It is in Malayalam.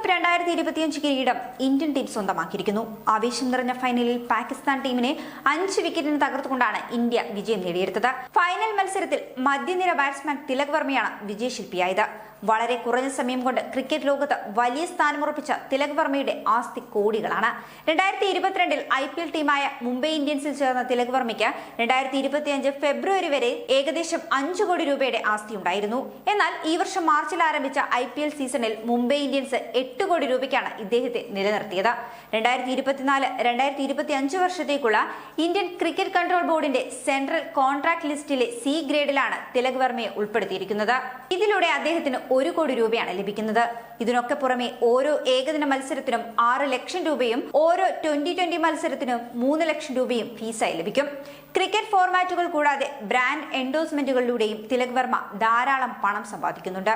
കപ്പ് രണ്ടായിരത്തി ഇരുപത്തിയഞ്ച് കിരീടം ഇന്ത്യൻ ടീം സ്വന്തമാക്കിയിരിക്കുന്നു. ആവേശം നിറഞ്ഞ ഫൈനലിൽ പാകിസ്ഥാൻ ടീമിനെ അഞ്ച് വിക്കറ്റിന് തകർത്തുകൊണ്ടാണ് ഇന്ത്യ വിജയം നേടിയെടുത്തത്. ഫൈനൽ മത്സരത്തിൽ മധ്യനിര ബാറ്റ്സ്മാൻ തിലക് വർമ്മയാണ് വിജയശില്പിയായത്. വളരെ കുറഞ്ഞ സമയം കൊണ്ട് ക്രിക്കറ്റ് ലോകത്ത് വലിയ സ്ഥാനമുറപ്പിച്ച തിലക് വർമ്മയുടെ ആസ്തി കോടികളാണ്. രണ്ടായിരത്തി ഇരുപത്തിരണ്ടിൽ ഐ പി എൽ ടീമായ മുംബൈ ഇന്ത്യൻസിൽ ചേർന്ന തിലക് വർമ്മയ്ക്ക് രണ്ടായിരത്തി ഇരുപത്തിയഞ്ച് ഫെബ്രുവരി വരെ ഏകദേശം അഞ്ചു കോടി രൂപയുടെ ആസ്തി ഉണ്ടായിരുന്നു. എന്നാൽ ഈ വർഷം മാർച്ചിൽ ആരംഭിച്ച ഐ പി എൽ സീസണിൽ മുംബൈ ഇന്ത്യൻസ് എട്ട് കോടി രൂപയ്ക്കാണ് ഇദ്ദേഹത്തെ നിലനിർത്തിയത്. രണ്ടായിരത്തി ഇരുപത്തിനാല് രണ്ടായിരത്തി ഇരുപത്തി അഞ്ച് വർഷത്തേക്കുള്ള ഇന്ത്യൻ ക്രിക്കറ്റ് കൺട്രോൾ ബോർഡിന്റെ സെൻട്രൽ കോൺട്രാക്ട് ലിസ്റ്റിലെ സി ഗ്രേഡിലാണ് തിലക് വർമ്മയെ ഉൾപ്പെടുത്തിയിരിക്കുന്നത്. ഇതിലൂടെ അദ്ദേഹത്തിന് ഒരു കോടി രൂപയാണ് ലഭിക്കുന്നത്. ഇതിനൊക്കെ പുറമെ ഓരോ ഏകദിന മത്സരത്തിനും ആറ് ലക്ഷം രൂപയും ഓരോ ട്വന്റി ട്വന്റി മത്സരത്തിനും മൂന്ന് ലക്ഷം രൂപയും ഫീസായി ലഭിക്കും. ക്രിക്കറ്റ് ഫോർമാറ്റുകൾ കൂടാതെ ബ്രാൻഡ് എൻഡോസ്മെന്റുകളിലൂടെയും തിലക് വർമ്മ ധാരാളം പണം സമ്പാദിക്കുന്നുണ്ട്.